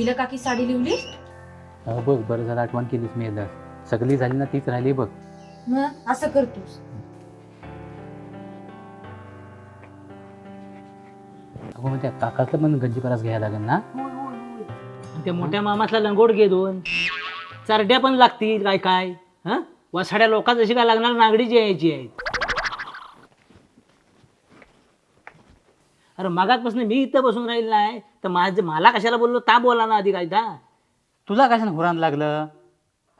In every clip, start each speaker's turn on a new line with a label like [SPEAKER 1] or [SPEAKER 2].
[SPEAKER 1] मजवीला काकी साडी लिवलीस
[SPEAKER 2] अहो बघ बरं झालं आठवण केलीस मी एकदा. सगळी झाली ना तीच राहिली बघ.
[SPEAKER 1] मग असं करतोस.
[SPEAKER 2] अगो मग त्या काकाचं पण गंजी परास घ्यायला लागेल ना?
[SPEAKER 3] आणि त्या मोठ्या मामासला लंगोट घे दोन. चारड्या पण लागतील काय काय. हा? वसाड्या लोकात जशी काय लागणार नागडीची यायची आहेत अरे मगातपासून मी इथं बसून राहील नाही. तर माझं मला कशाला बोललो ता बोला ना आधी काय ता
[SPEAKER 2] तुला कशाने हुरान लागलं?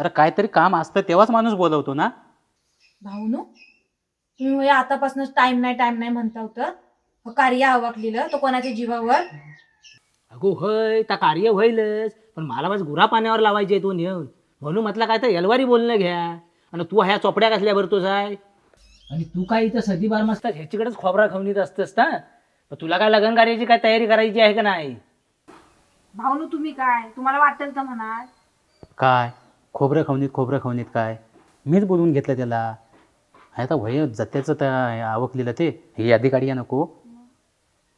[SPEAKER 2] अरे काहीतरी काम असतं तेव्हाच माणूस बोलवतो ना.
[SPEAKER 1] भाऊनो तुम्ही म्हणजे आतापासूनच टाइम नाही टाइम नाही म्हणता होतं. हो कार्य आवकलेलं तो कोणाच्या जीवावर?
[SPEAKER 3] अगो होय त्या कार्य होईलच पण मला बस गुरा पाण्यावर लावायचे तो नेऊन. म्हणून म्हटलं काय तर एलवारी बोलणं घ्या. आणि तू ह्या चोपड्या कसल्या भरतोस आहे? आणि तू काय इथं सदी बार मस्तात ह्याच्याकडेच खोबरा खवणीत असतस ना मग तुला काय लग्न कार्याची काय तयारी करायची आहे का नाही?
[SPEAKER 1] भाऊनो तुम्ही काय? तुम्हाला वाटेल तर म्हणा.
[SPEAKER 2] काय? खोबरं खवणीत खोबरं खवणीत काय? मीच बोलवून घेतलं त्याला. आहे आता वय जत्याचं त्या आवकलेलं ते. ही यादी काढूया नको.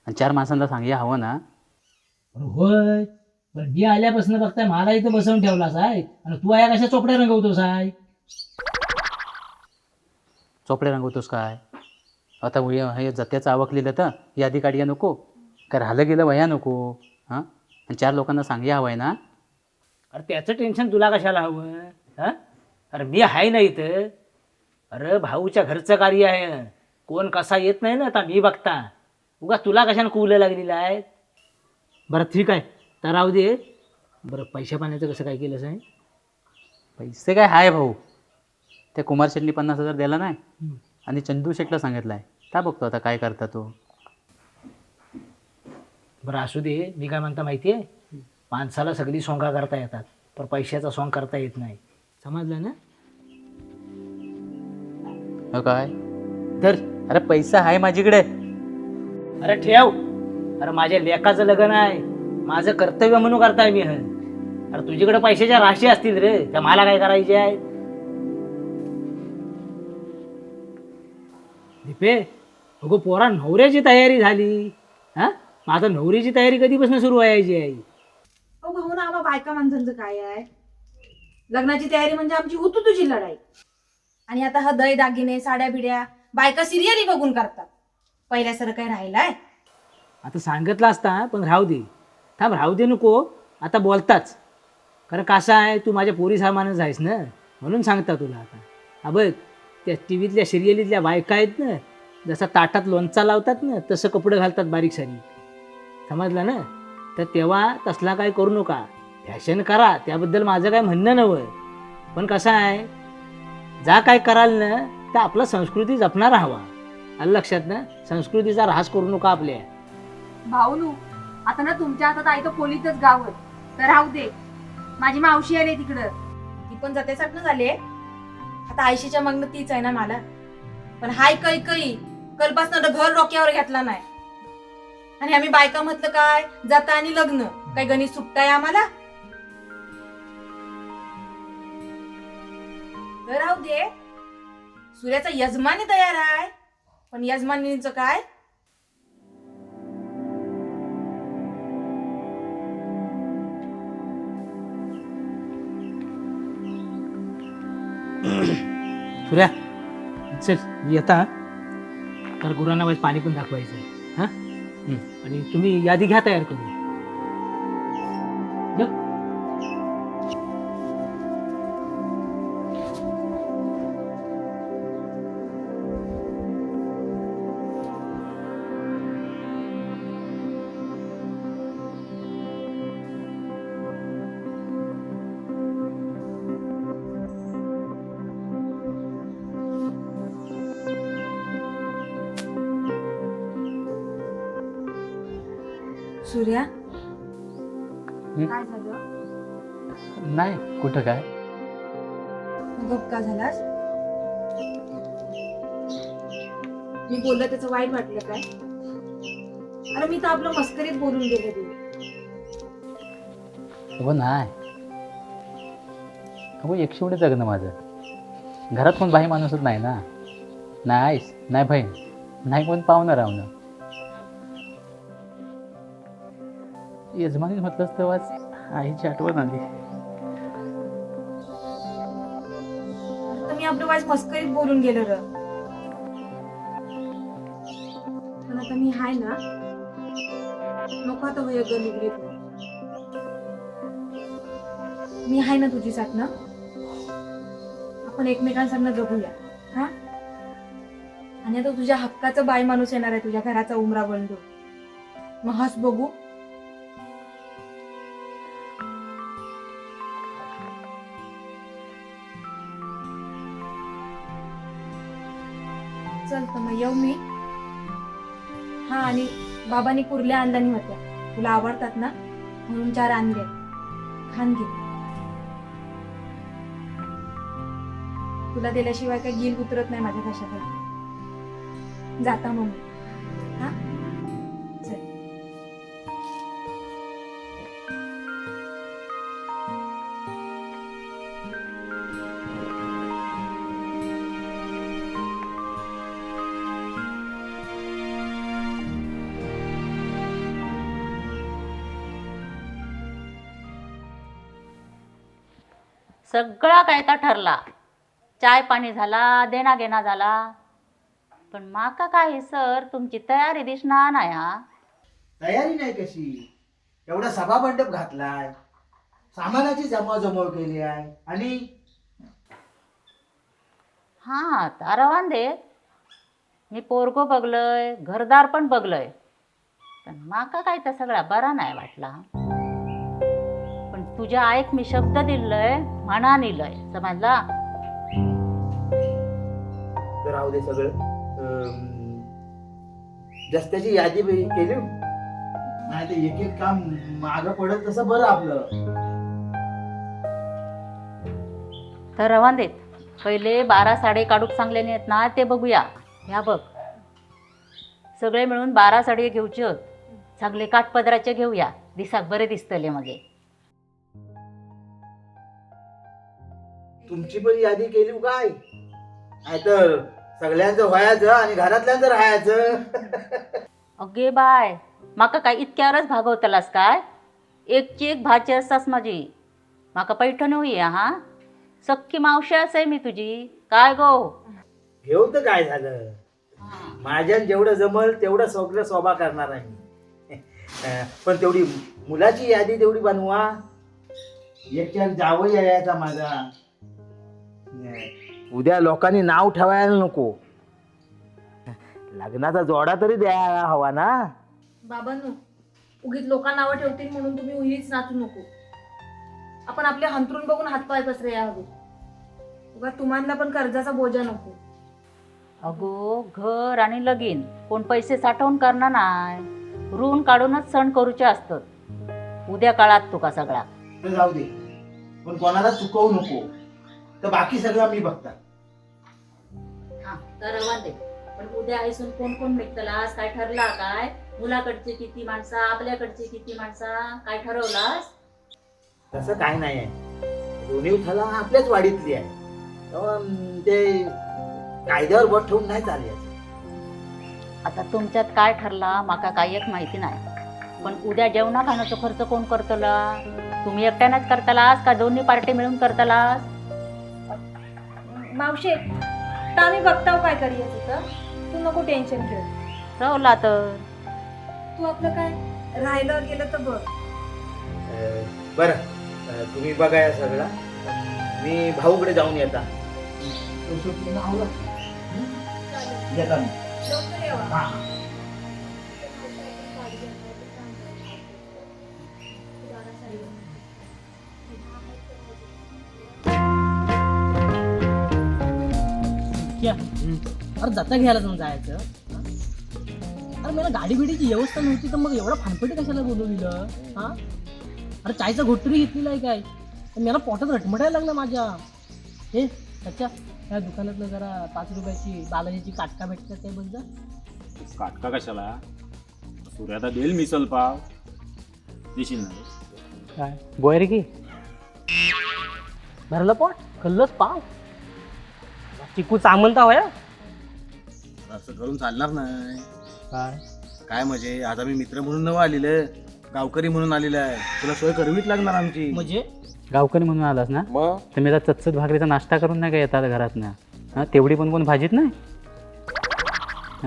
[SPEAKER 2] आणि चार माणसांना सांगूया हवं ना.
[SPEAKER 3] होय. पण मी आल्यापासून बघताय मला इथं बसवून ठेवलास आहे आणि तू आया कशा चोपड्या रंगवतोस आहे
[SPEAKER 2] चोपडे रंगवतोस काय? आता वय हे जत्याचं आवकलेलं तर यादी काढूया नको. काय राहिलं गेलं वया नको. हां? आणि चार लोकांना सांगूया हवं आहे ना.
[SPEAKER 3] अरे त्याचं टेन्शन तुला कशाला हवं? हा? अरे मी आहे ना इथं. अरे भाऊच्या घरचं कार्य आहे. कोण कसा येत नाही ना आता मी बघता. उगा तुला कशाने कुलं लागलेलं आहे? बरं ठीक आहे. तर राहू दे. बरं पैशा पाण्याचं कसं काय केलंस आहे?
[SPEAKER 2] पैसे काय हाय भाऊ. त्या कुमार शेटनी पन्नास हजार द्याला नाही. आणि चंदू शेटला सांगितलं आहे का बघतो आता काय करता तो?
[SPEAKER 3] बरं असू दे. मी काय म्हणता माहिती आहे माणसाला सगळी सोंगा करता येतात पण पैशाचा सोंग करता येत नाही. समजलं ना?
[SPEAKER 2] हो काय
[SPEAKER 3] तर
[SPEAKER 2] अरे पैसा आहे माझीकडे
[SPEAKER 3] अरे ठेव. अरे माझ्या लेकाचं लग्न आहे. माझं कर्तव्य म्हणून करताय मी हे. अरे तुझ्याकडे पैशाच्या राशी असतील रे. त्या मला काय करायचे आहे दीपे अगो पोरा नवऱ्याची तयारी झाली. हा? माझा नवरीची तयारी कधीपासून सुरू व्हायची आहे
[SPEAKER 1] हो भाऊ ना आम्हा बायका माणसांचं काय आहे? लग्नाची तयारी म्हणजे आमची होतो तुझी लढाई. आणि आता हा दही दागिने साड्या बिड्या बायका सिरियली बघून करतात. पहिल्यासारखं काय राहिलाय?
[SPEAKER 3] आता सांगितलं असता पण राहू दे. थांब राहू दे नको. आता बोलताच. कारण कसं आहे तू माझ्या पोरी सामानच आहेस ना? म्हणून सांगता तुला आता. हा बघ त्या टी व्हीतल्या सिरियलीतल्या बायका आहेत ना जसा ताटात लोणचा लावतात ना तसं कपडे घालतात बारीक सारी समजलं ना? तर तेव्हा तसला काय करू नका. फॅशन करा. त्याबद्दल माझं काय म्हणणं नव्हं पण कसं आहे? जा काय कराल ना तर आपलं संस्कृती जपणार हवा. आलं लक्षात ना? संस्कृतीचा ऱ्हास करू नका आपल्या.
[SPEAKER 1] भाऊनू आता ना तुमच्या हातात आहे तर पोलीसच गाव. तर राहू दे. माझी मावशी आली तिकडं. ती पण जातेसाठी झाली आता आयशीच्या मागणं तीच आहे ना मला. पण हाय कै कै कलपासनं घर डोक्यावर घेतला नाही. आणि आम्ही बायका म्हटलं काय? जाता आणि लग्न. काय गणित सुटताय आम्हाला? राहू दे. सूर्याचा यजमानी तयार आहे. पण यजमानीचं काय?
[SPEAKER 3] सूर्या चल येता तर गुरांना पाणी पण दाखवायचं आहे हां आणि तुम्ही यादी घ्या तयार करून.
[SPEAKER 1] सूर्या? काय झालं?
[SPEAKER 2] नाही कुठं काय?
[SPEAKER 1] गप का झालास? मी बोललं त्याचं वाईट वाटलं काय? अरे मी तर आपलं मस्करीत बोलून गेले
[SPEAKER 2] हो नाही. अगो एकशे एवढं जगणं माझं. घरात कोण बाई माणूसच नाही ना. नाही आईस नाही बहीण. नाही कोण पाहुणं राहणं यजमानी म्हटलंच तेव्हाच आईची आठवण आली.
[SPEAKER 1] तर मी आपलं वाईस मस्करीत बोलून गेलो र. पण आता मी हाय ना नको आता वय निगडीत मी हाय ना तुझी साथ ना? आपण एकमेकांसारखं जगूया हा? आणि आता तुझ्या हक्काचा बाय माणूस येणार आहे तुझ्या घराचा उमरा बंधू मग हस बघू. चल मग येऊ मी. हा आणि बाबांनी कुर्ल्या आणल्यानी होत्या तुला आवडतात ना? म्हणून चार आणले खान घे. तुला दिल्याशिवाय काही गिल उतरत नाही माझ्या घशात जाता म्हणून
[SPEAKER 4] सगळा काय तर ठरला. चाय पाणी झाला देणा घेणा झाला. पण माका काय सर तुमची तयारी दिसणार नाही हा.
[SPEAKER 5] तयारी नाही कशी? एवढा सभा मंडप घातलाय सामानाची जमवाजमव केली आहे आणि?
[SPEAKER 4] हा तारावान दे. मी पोरगो बघलय घरदार पण बघलय. पण माका काय तर सगळा बरा नाही वाटला. तुझ्या आईक मी शब्द दिलय म्हणा निलय. समजला?
[SPEAKER 5] तर राहू दे सगळं. अं, रस्त्याची यादी बी केली? नाही तर एक एक काम मागं पडत तसं बरं आपलं.
[SPEAKER 4] तर रवान देत पहिले बारा साडे काढूक सांगलेले आहेत ना ते बघूया. ह्या बघ. सगळे मिळून बारा साडये घेवच्यो आहेत. सगळे काठपदराचे घेऊया. दिसाक बरे दिसतले मगे.
[SPEAKER 5] तुमची पण यादी केली काय? नाही तर सगळ्यांचं व्हायचं आणि घरातल्यांचं राहायचं.
[SPEAKER 4] अगे बाय माका काय इतक्यावरच भागवतलास काय? एकची एक भाची आसास माझी. माका पैठण होईया हा? सक्की मावशी आहे मी तुझी. काय गो?
[SPEAKER 5] घेऊन तर काय झालं? माझ्यान जेवढं जमल तेवढं सगळं स्वभा करणार आहे मी. पण तेवढी मुलाची यादी तेवढी बनवा. एकच्या जावं यायचा माझा. उद्या लोकांनी नाव ठेवायला नको. लग्नाचा जोडा तरी द्यायला हवा ना.
[SPEAKER 1] बाबांनो उगीच लोकांना नावं ठेवतील म्हणून तुम्ही उगीच नाचू नको. आपण आपले हंतरून बघून हातपाय पसरे हवे उगा तुम्हाला पण कर्जाचा बोजा नको.
[SPEAKER 4] अगो घर आणि लगीन कोण पैसे साठवून करणार नाही. ऋण काढूनच सण करूचे असतात. उद्या काळात तुका सगळा.
[SPEAKER 5] जाऊ दे. पण कोणाला चुकवू नको. तर बाकी सगळं मी बघता
[SPEAKER 4] हा तर दे. पण उद्या ऐसून कोण कोण भेटतलास काय ठरला काय? मुलाकडचे किती माणसा? आपल्याकडचे किती माणसा? काय ठरवलास?
[SPEAKER 5] तसं काय नाही आहे. दोन्ही थला आपल्याच वाडीतली आहे. अं, ते कायद्यावर बोट ठेवून नाही चालायचं
[SPEAKER 4] आता तुमच्यात काय ठरला माका काय एक माहिती नाही. पण उद्या जेवणा खाण्याचा खर्च कोण करतला? तुम्ही एकट्यानंच करतलास का दोन्ही पार्टी मिळून करतलास?
[SPEAKER 1] मावशे तर आम्ही बघताव काय करूया तिथं. तू नको टेन्शन घेऊ.
[SPEAKER 4] रवला तर.
[SPEAKER 1] तू आपलं काय राहिलं गेलं तर बघ.
[SPEAKER 5] अं, बरं. अं, तुम्ही बघा या सगळं. मी भाऊकडे जाऊन येता. येता मी.
[SPEAKER 1] लवकर येवा.
[SPEAKER 5] हा.
[SPEAKER 3] अरे जाता घ्यायला जाऊन जायचं? अरे मला गाडी बिडीची व्यवस्था नव्हती तर मग एवढा फानपटी कशाला बोलवलेलं हा? अरे चायचा घोटरी घेतलेला आहे काय? पण मला पोटात रटमटायला लागलं माझ्या. हे अच्छा त्या दुकानातलं जरा पाच रुपयाची बालाजीची काटका भेटतात ते बघ जा
[SPEAKER 6] काटका कशाला? सूर्यादा देईल मिसल पाव. देशील ना? रे?
[SPEAKER 3] काय बोयर की. भरलं पोट? कल्लच पाव. चिकू चामलता होया
[SPEAKER 6] असं करून चालणार नाही.
[SPEAKER 3] काय?
[SPEAKER 6] काय म्हणजे आता मी मित्र म्हणून नवं आलेलं
[SPEAKER 7] गावकरी म्हणून आलेला आहे. तुला सोय करवीच लागणार आमची.
[SPEAKER 8] म्हणजे?
[SPEAKER 2] गावकरी म्हणून आलास ना?
[SPEAKER 7] मग?
[SPEAKER 2] तर मी आता चतचत भाकरीचा नाश्ता करून नाही का येतात घरात ना हां? तेवढी पण कोण भाजीत नाही?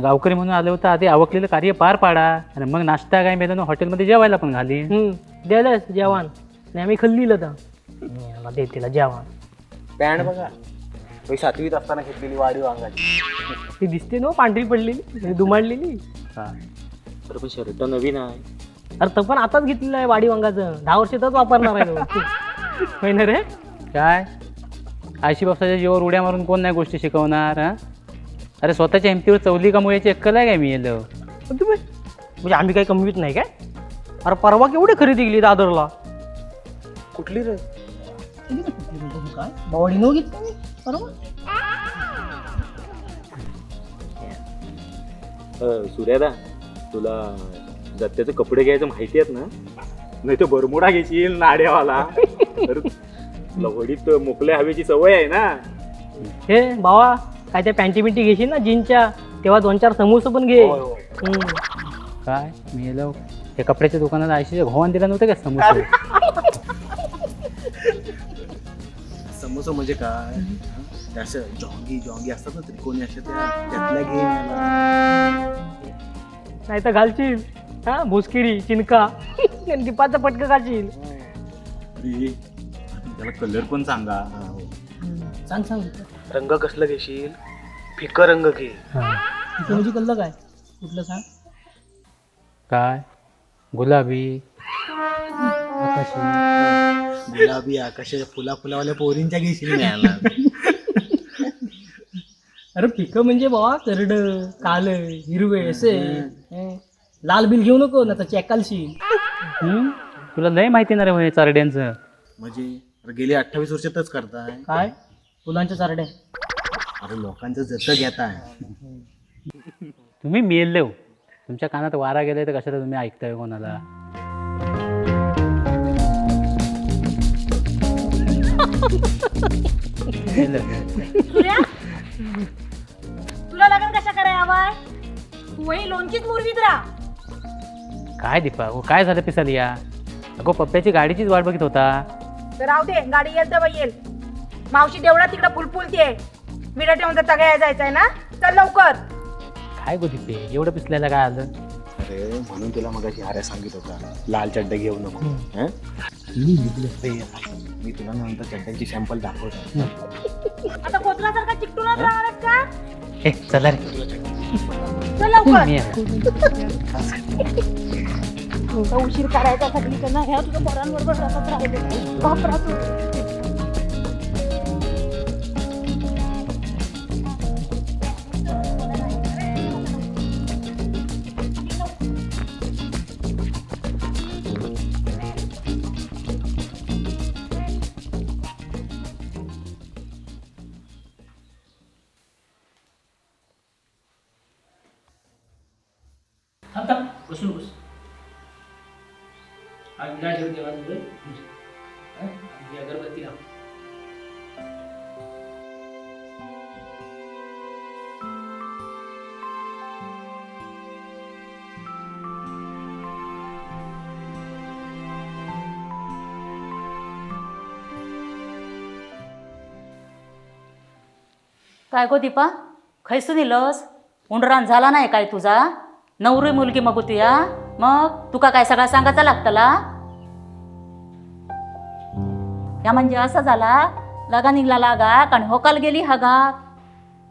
[SPEAKER 2] गावकरी म्हणून आलं होतं आधी आवकलेलं कार्य पार पाडा. आणि मग नाश्ता काय मिळालं हॉटेलमध्ये जेवायला पण घाली.
[SPEAKER 8] द्यायलाच जेवण. नाही आम्ही खाल्लीलं तर दे तिला जेवण.
[SPEAKER 7] पॅन्ट बघा. मी सातवीत असताना घेतलेली वाढी वांगाची.
[SPEAKER 8] ती दिसते ना हो, पांढरी पडलेली दुमाडलेली.
[SPEAKER 7] तर पण शर्ट नवीन आहे.
[SPEAKER 8] अरे तर पण आताच घेतलेलं आहे वाडी वांगाचं. दहा वर्षातच वापरणार आहे तो. होय ना रे?
[SPEAKER 2] काय? आयशी बापसाच्या जीवावर उड्या मारून कोण नाही गोष्टी शिकवणार हां? अरे स्वतःच्या हिमतीवर चवली कमवायची अक्कल आहे काय मी येलो?
[SPEAKER 8] पण तुम्ही म्हणजे आम्ही काही कमवीत नाही काय? अरे परवा केवढी खरेदी केली दादरला?
[SPEAKER 7] कुठली रे?
[SPEAKER 8] काय बावडी न घेतली बरोबर
[SPEAKER 6] सूर्यादा तुला दत्त्याचे कपडे घ्यायचं माहिती आहेत ना नाही तर बरमुडा घेशील नाड्यावाला तर तुला वडीत मोकल्या हवेची सवय आहे ना
[SPEAKER 8] हे भावा काय त्या पॅन्टी बिंटी घेशील ना जीनच्या तेव्हा दोन चार समोसे पण घे.
[SPEAKER 2] काय मी हे कपड्याच्या दुकानात आयशीच्या घोवान दिला नव्हतं का समोसे
[SPEAKER 7] समोसा म्हणजे काय? असं जॉंगी जॉंगी असतात ना त्रिकोणी अशा त्या त्यातल्या घे मला.
[SPEAKER 8] नाही तर घालशील. हा भोसकिरी चिनका आणि दीपाचा पटकं घालशील
[SPEAKER 6] अरे, त्याला कलर पण सांगा.
[SPEAKER 8] सांग सांग.
[SPEAKER 7] रंग कसलं घेशील? फिकर रंग घे.
[SPEAKER 8] म्हणजे कळलं काय? कुठलं सांग?
[SPEAKER 2] काय? गुलाबी. आकाशी.
[SPEAKER 7] गुलाबी आकाशाच्या फुला फुलावाल्या पोरींच्या घेशील मिळाला
[SPEAKER 8] अरे पिकं म्हणजे बाबा करड काल हिरवे असे. हं. लाल बिल घेऊ नको ना तर चॅकालशील
[SPEAKER 2] हम्म? तुला लय माहिती ना रे हे चारड्यांचं.
[SPEAKER 7] म्हणजे अरे गेली अठ्ठावीस वर्षातच करताय.
[SPEAKER 8] काय? फुलांच्या चारड्या.
[SPEAKER 7] अरे लोकांचं जत घेताय.
[SPEAKER 2] तुम्ही मेल तुमच्या कानात वारा गेलाय तर कशाला तुम्ही ऐकताय कोणाला?
[SPEAKER 1] सूर्या तुला लग्न कशा कराय हवाय तू ही लोणचीच मुरवीत राहा.
[SPEAKER 2] काय दीपा हो काय झालं पिसाली या? अगो पप्प्याची गाडीचीच वाट बघित होता.
[SPEAKER 1] तर राहू दे गाडी येईल तेव्हा येईल. मावशी तेवढा तिकडं फुलफुलतीये मिठा ठेवून तर तगड्या जायचंय ना चल लवकर.
[SPEAKER 2] काय गो दीपे एवढं पिसल्याला काय आलं?
[SPEAKER 7] अरे म्हणून तुला मगाशी आर्या सांगित होता लाल चड्डे घेऊ नको. हं? मी तुला नंतर चड्ड्यांची सॅम्पल दाखवतो.
[SPEAKER 1] आता कोचरासारखा चिकटूनच राहणार का?
[SPEAKER 2] ए चला रे.
[SPEAKER 1] चल लवकर.
[SPEAKER 2] मी आहे.
[SPEAKER 1] तुमचा उशीर करायचा सगळी ना ह्या तुझ्या पोरांबरोबर रसत राहिले बापरा तू.
[SPEAKER 8] थांब बसून बस. हा विडा ठेव देवाजवळ अगरबत्ती लाव
[SPEAKER 4] काय गो दीपा? खैसून दिलंस उंडरान झाला नाही काय तुझा? नवरी मुलगी मग तुया मग? तुका काय सगळा सांगायचा लागतला? या म्हणजे असा झाला लागा निघला लागा आणि होकाल गेली हागा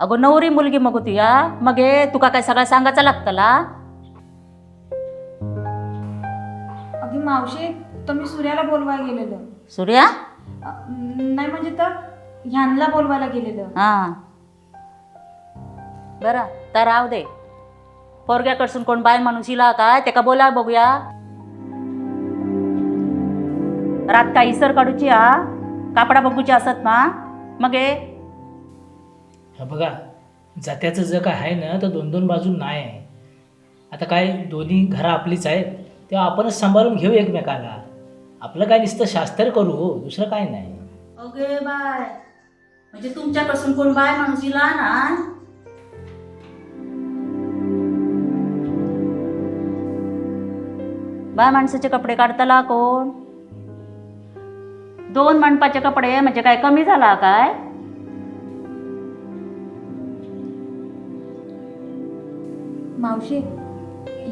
[SPEAKER 4] अगो नवरी मुलगी मग तुया मग हे तुका काय सगळा सांगायचा लागतला?
[SPEAKER 1] अगदी मावशी तर मी सूर्याला बोलवायला गेलेलो.
[SPEAKER 4] सूर्या?
[SPEAKER 1] अ, नाही म्हणजे तर ह्यांना बोलवायला गेलेलं.
[SPEAKER 4] हां. बरं तर राहू दे. पोरग्याकडसून कोण बाय माणूस इला काय त्याका बोला बघूया. रात काय इसर काढूची हा? कापडा बघूची असत ना? मग हे?
[SPEAKER 8] बघा जात्याचं जग काय आहे ना तर दोन दोन बाजू नाही. आहे आता काय दोन्ही घरं आपलीच आहेत तेव्हा आपणच सांभाळून घेऊ एकमेकाला. आपलं काय नुसतं शास्त्र करू हो दुसरं काय नाही.
[SPEAKER 4] अगे बाय म्हणजे तुमच्याकडसून कोण बाय माणूस इला ना? बाय माणसाचे कपडे काढताला कोण? दोन मंडपाचे कपडे म्हणजे काय कमी झाला काय?
[SPEAKER 1] मावशी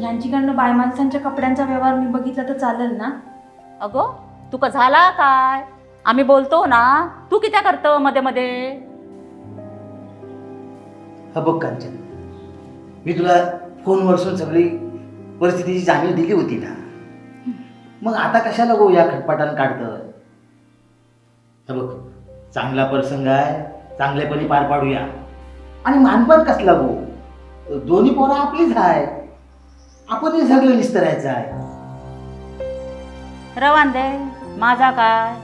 [SPEAKER 1] यांच्याकडनं बाय माणसांच्या कपड्यांचा व्यवहार मी बघितला तर चालेल ना?
[SPEAKER 4] अगो तुका झाला काय? आम्ही बोलतो ना तू कित्या करतो मध्ये मध्ये?
[SPEAKER 5] हा बघ कांचन मी तुला फोनवरसून सगळी परिस्थितीची जाणीव दिली होती ना? मग आता कशाला गो या खटपटान काढतं? तर बघ चांगला प्रसंग आहे चांगलेपणी पार पाडूया. आणि मानपण कसला गो? दोन्ही पोरं आपलीच आहे आपणही सगळं निस्तरायचं आहे.
[SPEAKER 4] रवांदे माझा काय?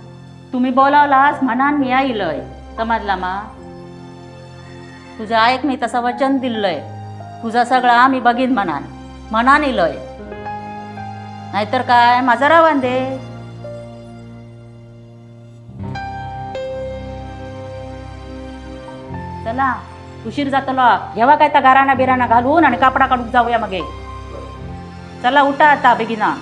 [SPEAKER 4] तुम्ही बोलावलास म्हणान मी आईलय. समजला मा? तुझ्या ऐक मी तसं वचन दिलंय तुझा सगळा मी बघीन म्हणान. म्हणान इलय. नाहीतर काय? माझा रवांदे चला उशीर जातलो. घेवा काय त्या गाराणा बिराणा घालून आणि कापडा काढून जाऊया मगे. चला उठा आता बेगिना.